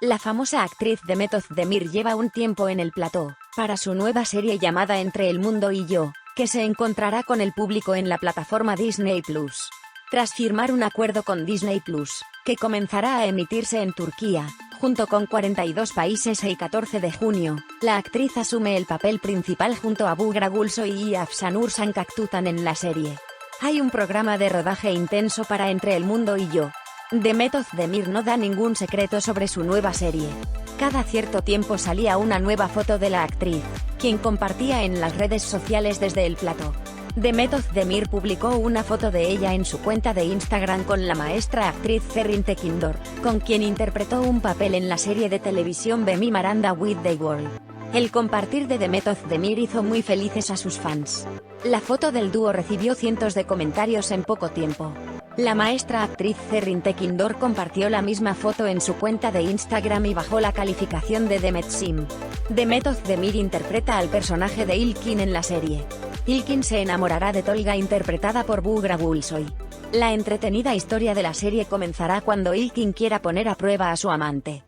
La famosa actriz Demet Özdemir lleva un tiempo en el plató, para su nueva serie llamada Entre el Mundo y Yo, que se encontrará con el público en la plataforma Disney Plus. Tras firmar un acuerdo con Disney Plus, que comenzará a emitirse en Turquía, junto con 42 países el 14 de junio, la actriz asume el papel principal junto a Bugra Gulsoy y Afsanur Sankaktutan en la serie. Hay un programa de rodaje intenso para Entre el Mundo y Yo. Demet Özdemir no da ningún secreto sobre su nueva serie. Cada cierto tiempo salía una nueva foto de la actriz, quien compartía en las redes sociales desde el plató. Demet Özdemir publicó una foto de ella en su cuenta de Instagram con la maestra actriz Zerrin Tekindor, con quien interpretó un papel en la serie de televisión Bemi Maranda with the World. El compartir de Demet Özdemir hizo muy felices a sus fans. La foto del dúo recibió cientos de comentarios en poco tiempo. La maestra actriz Zerrin Tekindor compartió la misma foto en su cuenta de Instagram y bajó la calificación de Demet Sim. Demet Özdemir interpreta al personaje de Ilkin en la serie. Ilkin se enamorará de Tolga interpretada por Bugra Gulsoy. La entretenida historia de la serie comenzará cuando Ilkin quiera poner a prueba a su amante.